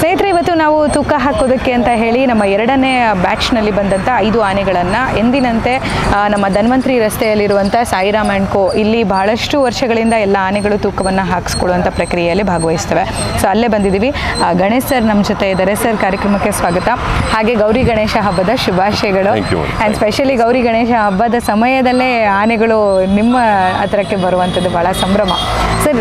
ಸ್ನೇಹಿತರೆ ಇವತ್ತು ನಾವು ತೂಕ ಹಾಕೋದಕ್ಕೆ ಅಂತ ಹೇಳಿ ನಮ್ಮ ಎರಡನೇ ಬ್ಯಾಚ್ನಲ್ಲಿ ಬಂದಂಥ ಐದು ಆನೆಗಳನ್ನು ಎಂದಿನಂತೆ ನಮ್ಮ ಧನ್ವಂತರಿ ರಸ್ತೆಯಲ್ಲಿರುವಂಥ ಸಾಯಿರಾಮ್ ಆ್ಯಂಡ್ ಕೋ ಇಲ್ಲಿ ಬಹಳಷ್ಟು ವರ್ಷಗಳಿಂದ ಎಲ್ಲ ಆನೆಗಳು ತೂಕವನ್ನು ಹಾಕಿಸ್ಕೊಳ್ಳುವಂಥ ಪ್ರಕ್ರಿಯೆಯಲ್ಲಿ ಭಾಗವಹಿಸ್ತವೆ. ಸೊ ಅಲ್ಲೇ ಬಂದಿದ್ದೀವಿ. ಗಣೇಶ್ ಸರ್ ನಮ್ಮ ಜೊತೆ ಇದ್ದಾರೆ. ಸರ್ ಕಾರ್ಯಕ್ರಮಕ್ಕೆ ಸ್ವಾಗತ. ಹಾಗೆ ಗೌರಿ ಗಣೇಶ ಹಬ್ಬದ ಶುಭಾಶಯಗಳು. ಆ್ಯಂಡ್ ಸ್ಪೆಷಲಿ ಗೌರಿ ಗಣೇಶ ಹಬ್ಬದ ಸಮಯದಲ್ಲೇ ಆನೆಗಳು ನಿಮ್ಮ ಹತ್ರಕ್ಕೆ ಬರುವಂಥದ್ದು ಭಾಳ ಸಂಭ್ರಮ. ಸರ್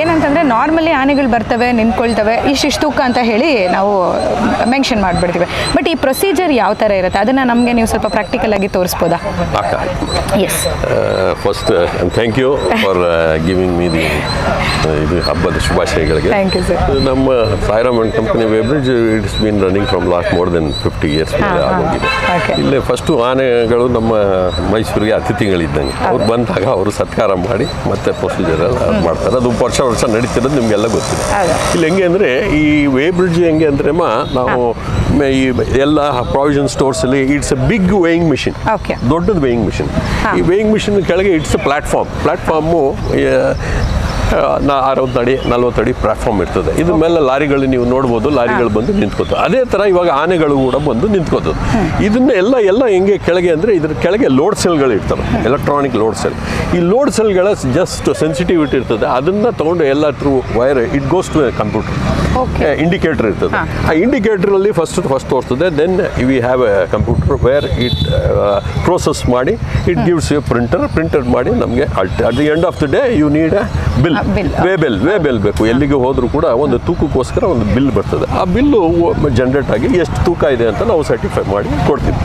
ಏನಂತಂದರೆ ನಾರ್ಮಲಿ ಆನೆಗಳು ಬರ್ತವೆ ನಿಂತ್ಕೊಳ್ತವೆ. ಇಷ್ಟಿಷ್ಟು ತೂಕ ಅಂತ ಹೇಳಿ ನಾವು ಮೆನ್ಷನ್ ಮಾಡಿಬಿಡ್ತೀವಿ. ಬಟ್ ಈ ಪ್ರೊಸೀಜರ್ ಯಾವ ಥರ ಇರುತ್ತೆ? ಅದನ್ನು ನಮಗೆ ನೀವು ಸ್ವಲ್ಪ ಪ್ರಾಕ್ಟಿಕಲ್ ಆಗಿ ತೋರಿಸ್ಬೋದಾ? Yes first thank you for giving me the ಇದು ಹಬ್ಬದ ಶುಭಾಶಯಗಳಿಗೆ. ಥ್ಯಾಂಕ್ ಯು ಸರ್ ನಮ್ಮ Sairam and company weighbridge it's been running from last more than fifty years. ಆಗೋಗಿದೆ. ಇಲ್ಲೇ ಫಸ್ಟು ಆನೆಗಳು ನಮ್ಮ ಮೈಸೂರಿಗೆ ಅತಿಥಿಗಳಿದ್ದಂಗೆ. ಅವ್ರು ಬಂದಾಗ ಅವರು ಸತ್ಕಾರ ಮಾಡಿ ಮತ್ತೆ ಪ್ರೊಸೀಜರ್ ಎಲ್ಲ ಮಾಡ್ತಾರೆ. ಅದು ವರ್ಷ ವರ್ಷ ನಡೀತಿರೋದು ನಿಮಗೆಲ್ಲ ಗೊತ್ತಿದೆ. ಇಲ್ಲಿ ಹೆಂಗೆ ಅಂದರೆ ಈ ವೇ ಬ್ರಿಡ್ಜ್ ಹೆಂಗೆ ಅಂದ್ರೆಮ್ಮ ನಾವು ಈ ಎಲ್ಲ provision ಸ್ಟೋರ್ಸಲ್ಲಿ it's a big weighing machine. ದೊಡ್ಡದು ವೇಯಿಂಗ್ ಮಿಷಿನ್ ಈ ವೇಯಿಂಗ್ ಮಿಷಿನ್ ಕೆಳಗೆ ಇಟ್ಸ್ ಪ್ಲಾಟ್ಫಾರ್ಮ್ ಪ್ಲಾಟ್ಫಾರ್ಮು ನಾ ಅರವತ್ತು ಅಡಿ ನಲ್ವತ್ತು ಅಡಿ ಪ್ಲಾಟ್ಫಾರ್ಮ್ ಇರ್ತದೆ. ಇದ್ರ ಮೇಲೆ ಲಾರಿಗಳು ನೀವು ನೋಡ್ಬೋದು ಲಾರಿಗಳು ಬಂದು ನಿಂತ್ಕೋತವೆ ಅದೇ ಥರ ಇವಾಗ ಆನೆಗಳು ಕೂಡ ಬಂದು ನಿಂತ್ಕೋತದೆ. ಇದನ್ನ ಎಲ್ಲ ಎಲ್ಲ ಹೆಂಗೆ ಕೆಳಗೆ ಅಂದರೆ ಇದ್ರ ಕೆಳಗೆ ಲೋಡ್ ಸೆಲ್ಗಳು ಇರ್ತವೆ ಎಲೆಕ್ಟ್ರಾನಿಕ್ ಲೋಡ್ ಸೆಲ್ ಈ ಲೋಡ್ ಸೆಲ್ಗಳ ಜಸ್ಟ್ ಸೆನ್ಸಿಟಿವಿಟಿ ಇರ್ತದೆ. ಅದನ್ನ ತಗೊಂಡು ಎಲ್ಲ through wire it goes to computer okay indicator ಇರ್ತದೆ. ಆ ಇಂಡಿಕೇಟರಲ್ಲಿ ಫಸ್ಟ್ ಫಸ್ಟ್ ತೋರಿಸ್ತದೆ. Then we have a computer where it process ಮಾಡಿ it gives you printer printer ಮಾಡಿ ನಮಗೆ ಅಲ್ಟ್ at the end of the day you need a bill. Waybill waybill ಬೇಕು. ಎಲ್ಲಿಗೆ ಹೋದರೂ ಕೂಡ ಒಂದು ತೂಕಕ್ಕೋಸ್ಕರ ಒಂದು ಬಿಲ್ ಬರ್ತದೆ. ಆ ಬಿಲ್ಲು ಜನರೇಟ್ ಆಗಿ ಎಷ್ಟು ತೂಕ ಇದೆ ಅಂತ ನಾವು ಸರ್ಟಿಫೈ ಮಾಡಿ ಕೊಡ್ತೀವಿ.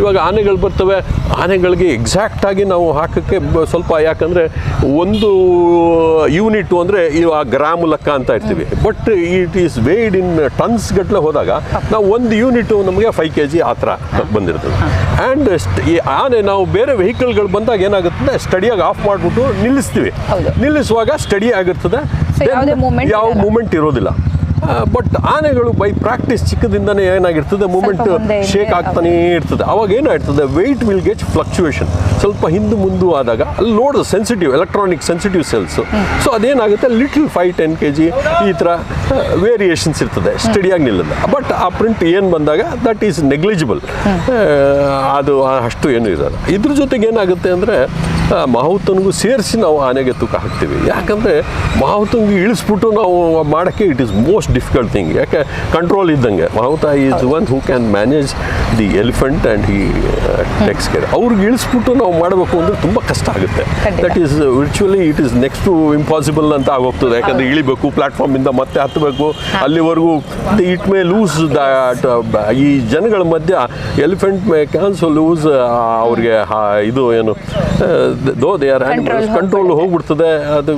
ಇವಾಗ ಆನೆಗಳು ಬರ್ತವೆ. ಆನೆಗಳಿಗೆ ಎಕ್ಸಾಕ್ಟ್ ಆಗಿ ನಾವು ಹಾಕಕ್ಕೆ ಸ್ವಲ್ಪ ಯಾಕಂದ್ರೆ ಒಂದು ಯೂನಿಟ್ ಅಂದ್ರೆ ಆ ಗ್ರಾಮ್ ಲೆಕ್ಕ ಅಂತ ಇರ್ತೀವಿ. But it is weighed in tons ಗಟ್ಟಲೆ ಹೋದಾಗ ನಾವು ಒಂದು ಯೂನಿಟ್ ನಮಗೆ ಫೈವ್ ಕೆ ಜಿ ಆ ಥರ ಬಂದಿರ್ತದೆ. ಆ್ಯಂಡ್ ಈ ಆನೆ ನಾವು ಬೇರೆ ವೆಹಿಕಲ್ಗಳು ಬಂದಾಗ ಏನಾಗುತ್ತೆ ಸ್ಟಡಿಯಾಗಿ ಆಫ್ ಮಾಡಿಬಿಟ್ಟು ನಿಲ್ಲಿಸ್ತೀವಿ. ನಿಲ್ಲಿಸುವಾಗ ಸ್ಟಡಿ ಆಗಿರ್ತದೆ. ಯಾವ ಮೂಮೆಂಟ್ ಇರೋದಿಲ್ಲ. ಬಟ್ ಆನೆಗಳು ಬೈ ಪ್ರಾಕ್ಟೀಸ್ ಚಿಕ್ಕದಿಂದನೇ ಏನಾಗಿರ್ತದೆ ಮೂಮೆಂಟ್ ಶೇಕ್ ಆಗ್ತಾನೇ ಇರ್ತದೆ. ಅವಾಗ ಏನಾಗ್ತದೆ ವೆಯ್ಟ್ ವಿಲ್ ಗೆಟ್ ಫ್ಲಕ್ಚುಯೇಷನ್ ಸ್ವಲ್ಪ ಹಿಂದೆ ಮುಂದೆ ಆದಾಗ ಅಲ್ಲಿ ನೋಡೋದು sensitive electronic sensitive cells so ಅದೇನಾಗುತ್ತೆ little five ten K G ಈ ಥರ ವೇರಿಯೇಷನ್ಸ್ ಇರ್ತದೆ. ಸ್ಟಡಿಯಾಗಿ ನಿಲ್ಲಲ್ಲ ಬಟ್ ಆ ಪ್ರಿಂಟ್ ಏನು ಬಂದಾಗ ದಟ್ ಈಸ್ ನೆಗ್ಲಿಜಿಬಲ್ ಅದು ಅಷ್ಟು ಏನು ಇರಲ್ಲ. ಇದ್ರ ಜೊತೆಗೆ ಏನಾಗುತ್ತೆ ಅಂದರೆ ಮಾಹುತನಿಗೂ ಸೇರಿಸಿ ನಾವು ಆನೆಗೆ ತೂಕ ಹಾಕ್ತೀವಿ. ಯಾಕಂದರೆ ಮಾಹುತನಿಗೆ ಇಳಿಸ್ಬಿಟ್ಟು ನಾವು ಮಾಡೋಕ್ಕೆ it is most difficult thing ಯಾಕೆ? ಕಂಟ್ರೋಲ್ ಇದ್ದಂಗೆ. ಮಾಹುತ is one who can manage the elephant and he takes care ಅವ್ರಿಗೆ ಇಳಿಸ್ಬಿಟ್ಟು ನಾವು ಮಾಡಬೇಕು ಅಂದರೆ ತುಂಬ ಕಷ್ಟ ಆಗುತ್ತೆ. That is virtually it is next to impossible ಅಂತ ಆಗೋಗ್ತದೆ. ಯಾಕಂದರೆ ಇಳಿಬೇಕು ಪ್ಲಾಟ್ಫಾರ್ಮಿಂದ ಮತ್ತೆ ಹತ್ತಬೇಕು ಅಲ್ಲಿವರೆಗೂ ಇಟ್ ಮೇ ಲೂಸ್ ದಟ್ ಈ ಜನಗಳ ಮಧ್ಯ ಎಲಿಫೆಂಟ್ ಮೇ ಕ್ಯಾನ್ಸಲ್ ಲೂಸ್ ಅವ್ರಿಗೆ ಇದು ಏನು ದೋ ದೇ ಆರ್ ಕಂಟ್ರೋಲ್ ಹೋಗ್ಬಿಡ್ತದೆ. ಅದು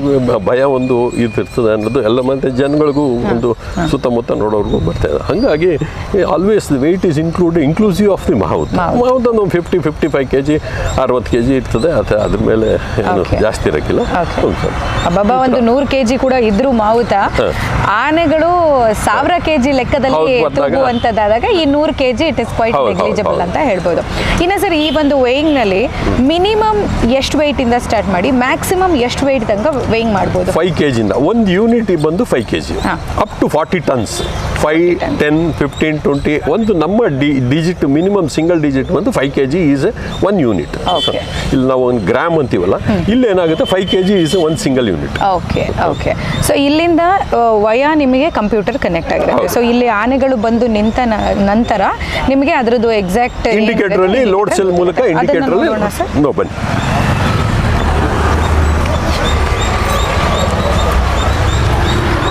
ಭಯ ಒಂದು ಇದಿರ್ತದೆ ಅನ್ನೋದು ಎಲ್ಲ ಮತ್ತೆ ಜನಗಳಿಗೂ ಒಂದು ಸುತ್ತಮುತ್ತ ನೋಡೋರ್ಗೂ ಇದೆ. ಹಾಗಾಗಿ always the weight is include inclusive of the mahout mahout. ಒಂದು fifty fifty five K G ಅರವತ್ತು ಕೆ ಜಿ ಇರ್ತದೆ ಅದು ಅದ್ರ ಮೇಲೆ ಏನು ಜಾಸ್ತಿ ಇರೋಕ್ಕಿಲ್ಲ. ಬಾಬಾ ಒಂದು ನೂರು ಕೆ ಜಿ ಕೂಡ ಇದ್ರು ಮಾವುತ ಆನೆಗಳು ಸಾವಿರ ಕೆ ಜಿ ಲೆಕ್ಕದಲ್ಲಿ ಹೌದು, ಈ ನೂರು K G it is quite negligible ಅಂತ ಹೇಳ್ಬೋದು. ಇನ್ನು ಸರ್ ಈ ಒಂದು ವೇಯಿಂಗ್ನಲ್ಲಿ ಮಿನಿಮಮ್ ಎಷ್ಟು ಇಂದ ಸ್ಟಾರ್ಟ್ ಮಾಡಿ ಮ್ಯಾಕ್ಸಿಮಮ್ ಎಷ್ಟು ವೆಯ್ಟ್ ತನಕ ವೇಯಿಂಗ್ ಮಾಡ್ಬೋದು? ಫೈವ್ ಕೆ ಜಿಂದ ಒಂದು ಯೂನಿಟ್ ಬಂದು five K G up to forty tons. Five ten fifteen twenty ಒಂದು ನಮ್ಮ D digit minimum single digit ಬಂದು five K G is one unit. ಇಲ್ಲಿ ನಾವು ಒಂದು ಗ್ರಾಮ್ ಅಂತೀವಲ್ಲ ಇಲ್ಲಿ ಏನಾಗುತ್ತೆ five K G is one single unit okay okay so ಇಲ್ಲಿಂದ ವಯಾ ನಿಮಗೆ ಕಂಪ್ಯೂಟರ್ ಕನೆಕ್ಟ್ ಆಗಿರುತ್ತೆ ಹೌದು. ಸೊ ಇಲ್ಲಿ ಆನೆಗಳು ಬಂದು ನಿಂತ ನಂತರ ನಿಮಗೆ ಅದರದ್ದು ಎಕ್ಸಾಕ್ಟ್ ಇಂಡಿಕೇಟರ್ ಅಲ್ಲಿ ಲೋಡ್ ಸೆಲ್ ಮೂಲಕ ಇಂಡಿಕೇಟರ್ ಅಲ್ಲಿ ನೋ ಬನ್ನಿ.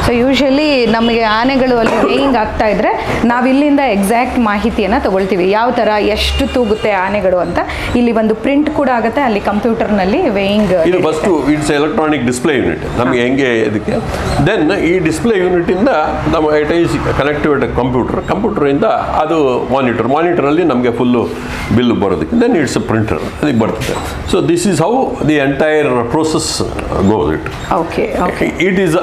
ಸೊ ಯೂಶಲಿ ನಮಗೆ ಆನೆಗಳು ಅಲ್ಲಿ ವೇಯಿಂಗ್ ಆಗ್ತಾ ಇದ್ರೆ ನಾವು ಇಲ್ಲಿಂದ ಎಕ್ಸಾಕ್ಟ್ ಮಾಹಿತಿಯನ್ನು ತಗೊಳ್ತೀವಿ. ಯಾವ ಥರ ಎಷ್ಟು ತೂಗುತ್ತೆ ಆನೆಗಳು ಅಂತ. ಇಲ್ಲಿ ಒಂದು ಪ್ರಿಂಟ್ ಕೂಡ ಆಗುತ್ತೆ ಅಲ್ಲಿ ಕಂಪ್ಯೂಟರ್ನಲ್ಲಿ ವೇಯಿಂಗ್ ಇದು. First it's electronic display unit ನಮಗೆ ಹೆಂಗೆ ಇದಕ್ಕೆ? ದೆನ್ ಈ ಡಿಸ್ಪ್ಲೇ ಯೂನಿಟಿಂದ ನಮ್ಮ ಇಟ್ ಈಸ್ ಕನೆಕ್ಟಿವ್ ಕಂಪ್ಯೂಟರ್ ಕಂಪ್ಯೂಟರಿಂದ ಅದು ಮಾನಿಟರ್ ಮಾನಿಟರಲ್ಲಿ ನಮಗೆ ಫುಲ್ಲು ಬಿಲ್ ಬರೋದಕ್ಕೆ. ದೆನ್ ಇಟ್ಸ್ ಪ್ರಿಂಟರ್ ಅದಕ್ಕೆ ಬರ್ತದೆ. So this is how the entire process goes it okay it is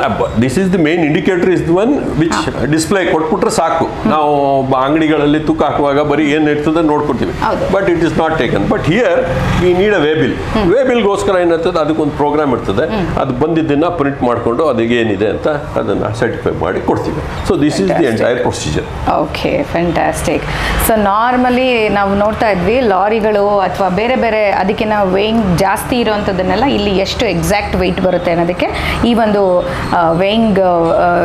this is the main main indicator is one which display ಕೊಟ್ಬಿಟ್ರೆ ಸಾಕು. ನಾವು ಅಂಗಡಿಗಳಲ್ಲಿ ತೂಕ ಹಾಕುವಾಗ ಬರೀ ಏನು ಇರ್ತದೆ ನೋಡ್ಕೊತೀವಿ but it is not taken but here ಈ need a waybill bill way ಬಿಲ್ಗೋಸ್ಕರ ಏನಾಗ್ತದೆ? ಅದಕ್ಕೊಂದು ಪ್ರೋಗ್ರಾಮ್ ಇರ್ತದೆ. ಅದು ಬಂದಿದ್ದನ್ನ ಪ್ರಿಂಟ್ ಮಾಡಿಕೊಂಡು ಅದಕ್ಕೆ ಏನಿದೆ ಅಂತ ಅದನ್ನು ಸರ್ಟಿಫೈ ಮಾಡಿ ಕೊಡ್ತೀವಿ. So this is the. Entire procedure okay fantastic so normally ನಾವು ನೋಡ್ತಾ ಇದ್ವಿ ಲಾರಿಗಳು ಅಥವಾ ಬೇರೆ ಬೇರೆ ಅದಕ್ಕಿಂತ ವೇಯಿಂಗ್ ಜಾಸ್ತಿ ಇರೋವಂಥದ್ದನ್ನೆಲ್ಲ ಇಲ್ಲಿ ಎಷ್ಟು ಎಕ್ಸಾಕ್ಟ್ ವೆಯ್ಟ್ ಬರುತ್ತೆ ಅನ್ನೋದಕ್ಕೆ ಈ ಒಂದು ವೇಯಿಂಗ್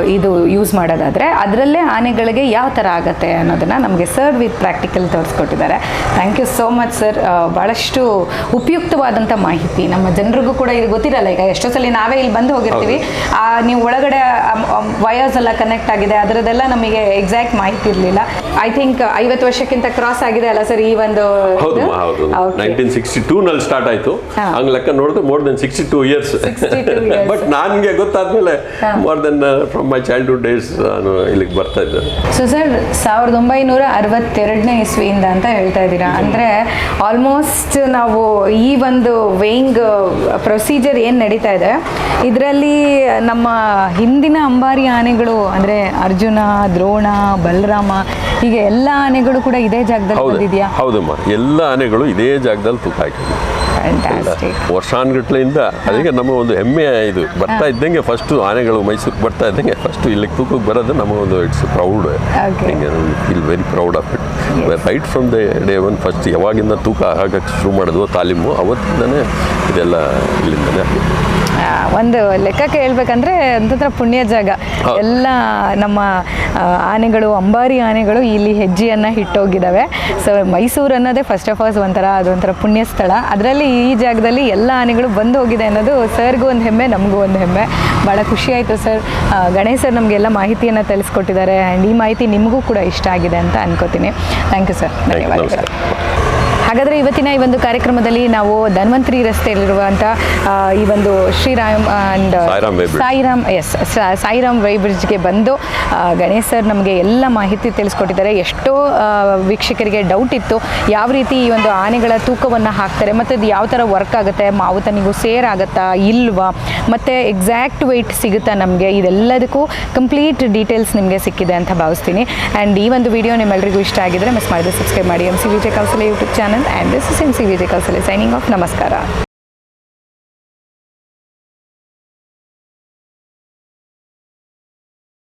ಇದು ಯೂಸ್ ಮಾಡೋದಾದರೆ ಅದರಲ್ಲೇ ಆನೆಗಳಿಗೆ ಯಾವ ಥರ ಆಗುತ್ತೆ ಅನ್ನೋದನ್ನು ನಮಗೆ sir with practical ತೋರಿಸ್ಕೊಟ್ಟಿದ್ದಾರೆ. Thank you so much sir ಭಾಳಷ್ಟು ಉಪಯುಕ್ತವಾದಂಥ ಮಾಹಿತಿ. ನಮ್ಮ ಜನರಿಗೂ ಕೂಡ ಇದು ಗೊತ್ತಿರಲ್ಲ ಈಗ ಎಷ್ಟೋ ಸಲ ನಾವೇ ಇಲ್ಲಿ ಬಂದು ಹೋಗಿರ್ತೀವಿ. ಆ, ನೀವು ಒಳಗಡೆ ವಯರ್ಸ್ ಎಲ್ಲ ಕನೆಕ್ಟ್ ಆಗಿದೆ ಅದರದ್ದೆಲ್ಲ ನಮಗೆ ಎಕ್ಸಾಕ್ಟ್ ಮಾಹಿತಿ ಇರಲಿಲ್ಲ. ಐ ಥಿಂಕ್ ಐವತ್ತು ವರ್ಷಕ್ಕಿಂತ ಕ್ರಾಸ್ ಆಗಿದೆ ಅಲ್ಲ ಸರ್ ಈ ಒಂದು. ನೈನ್ಟೀನ್ ಸಿಕ್ಸ್ಟಿ ಟೂ ನಲ್ಲಿ ಸ್ಟಾರ್ಟ್ ಆಯ್ತು. ಹಾ. ಲೆಕ್ಕ ನೋಡಿದ್ರೆ more than sixty two years 62 years. But ನನಗೆ ಗೊತ್ತಾದ್ಮೇಲೆ more than from my childhood days ನಾನು ಇಲ್ಲಿಗೆ ಬರ್ತಾ ಇದ್ದೆ. ಸೊ ಸರ್ ಸಾವಿರದ ಒಂಬೈನೂರ ಅರವತ್ತೆರಡನೇ ಇಸ್ವಿಯಿಂದ ಅಂತ ಹೇಳ್ತಾ ಇದ್ದೀರಾ? ಅಂದರೆ ಆಲ್ಮೋಸ್ಟ್ ನಾವು ಈ ಒಂದು ವೇಯಿಂಗ್ ಪ್ರೊಸೀಜರ್ ಏನು ನಡೀತಾ ಇದೆ? ಇದರಲ್ಲಿ ನಮ್ಮ ಹಿಂದಿನ ಅಂಬಾರಿ ಆನೆಗಳು ಅಂದರೆ ಅರ್ಜುನ ದ್ರೋಣ ಬಲರಾಮ ಹೀಗೆ ಎಲ್ಲ ಆನೆಗಳು ಕೂಡ ಇದೇ ಜಾಗದಲ್ಲಿ ಬಂದಿದೆಯಾ? ಹೌದಮ್ಮ ಎಲ್ಲ ಆನೆಗಳು ಇದೇ ಜಾಗದಲ್ಲಿ ತೂಕ ಫ್ಯಾಂಟಾಸ್ಟಿಕ್ ವರ್ಷಾನ್ಗಟ್ಲೆಯಿಂದ ಅದಕ್ಕೆ ನಮ್ಮ ಒಂದು ಹೆಮ್ಮೆ ಇದು. ಬರ್ತಾ ಇದ್ದಂಗೆ ಫಸ್ಟ್ ಆನೆಗಳು ಮೈಸೂರಿಗೆ ಬರ್ತಾ ಇದ್ದಂಗೆ ಫಸ್ಟ್ ಇಲ್ಲಿಗೆ ತೂಕಕ್ಕೆ ಬರೋದು ನಮಗೊಂದು it's proud Okay. Feel very proud of it right from the day one first ಯಾವಾಗಿಂದ ತೂಕ ಆಗಕ್ಕೆ ಶುರು ಮಾಡಿದ್ವೋ ತಾಲೀಮು ಅವತ್ತಿಂದನೇ ಇದೆಲ್ಲ ಇಲ್ಲಿಂದನೇ. ಒಂದು ಲೆಕ್ಕಕ್ಕೆ ಹೇಳ್ಬೇಕಂದ್ರೆ ಒಂಥರ ಪುಣ್ಯ ಜಾಗ. ಎಲ್ಲ ನಮ್ಮ ಆನೆಗಳು ಅಂಬಾರಿ ಆನೆಗಳು ಇಲ್ಲಿ ಹೆಜ್ಜೆಯನ್ನು ಇಟ್ಟೋಗಿದ್ದಾವೆ ಸೊ ಮೈಸೂರು ಅನ್ನೋದೇ ಫಸ್ಟ್ ಆಫ್ ಆಲ್ ಒಂಥರ ಅದೊಂಥರ ಪುಣ್ಯ ಸ್ಥಳ. ಅದರಲ್ಲಿ ಈ ಜಾಗದಲ್ಲಿ ಎಲ್ಲ ಆನೆಗಳು ಬಂದು ಹೋಗಿದೆ ಅನ್ನೋದು ಸರ್ಗೂ ಒಂದು ಹೆಮ್ಮೆ ನಮಗೂ ಒಂದು ಹೆಮ್ಮೆ. ಭಾಳ ಖುಷಿ ಆಯಿತು ಸರ್. ಗಣೇಶ್ ಸರ್ ನಮಗೆಲ್ಲ ಮಾಹಿತಿಯನ್ನು ತಿಳಿಸ್ಕೊಟ್ಟಿದ್ದಾರೆ ಆ್ಯಂಡ್ ಈ ಮಾಹಿತಿ ನಿಮಗೂ ಕೂಡ ಇಷ್ಟ ಆಗಿದೆ ಅಂತ ಅನ್ಕೋತೀನಿ. ಥ್ಯಾಂಕ್ ಯು ಸರ್ ಧನ್ಯವಾದಗಳು. ಹಾಗಾದರೆ ಇವತ್ತಿನ ಈ ಒಂದು ಕಾರ್ಯಕ್ರಮದಲ್ಲಿ ನಾವು ಧನ್ವಂತರಿ ರಸ್ತೆಯಲ್ಲಿರುವಂಥ ಈ ಒಂದು ಶ್ರೀರಾಮ್ ಅಂಡ್ ಸಾಯಿರಾಮ್ ಎಸ್ ಸಾಯಿರಾಮ್ ವೈಬ್ರಿಡ್ಜ್ಗೆ ಬಂದು ಗಣೇಶ್ ಸರ್ ನಮಗೆ ಎಲ್ಲ ಮಾಹಿತಿ ತಿಳಿಸ್ಕೊಟ್ಟಿದ್ದಾರೆ. ಎಷ್ಟೋ ವೀಕ್ಷಕರಿಗೆ ಡೌಟ್ ಇತ್ತು. ಯಾವ ರೀತಿ ಈ ಒಂದು ಆನೆಗಳ ತೂಕವನ್ನು ಹಾಕ್ತಾರೆ ಮತ್ತು ಅದು ಯಾವ ಥರ ವರ್ಕ್ ಆಗುತ್ತೆ ಮಾವುತನಿಗೂ ಸೇರ್ ಆಗುತ್ತಾ ಇಲ್ವಾ ಮತ್ತು ಎಕ್ಸಾಕ್ಟ್ ವೆಯ್ಟ್ ಸಿಗುತ್ತಾ ನಮಗೆ ಇದೆಲ್ಲದಕ್ಕೂ ಕಂಪ್ಲೀಟ್ ಡೀಟೇಲ್ಸ್ ನಿಮಗೆ ಸಿಕ್ಕಿದೆ ಅಂತ ಭಾವಿಸ್ತೀನಿ. ಆ್ಯಂಡ್ ಈ ಒಂದು ವಿಡಿಯೋ ನಿಮ್ಮೆಲ್ಲರಿಗೂ ಇಷ್ಟ ಆಗಿದ್ದರೆ ಮಿಸ್ ಮಾಡಿದ್ರೆ ಸಬ್ಸ್ಕ್ರೈಬ್ ಮಾಡಿ. M C Vijaya Kousale YouTube channel and this is NC Vijay Kausale signing off. Namaskara.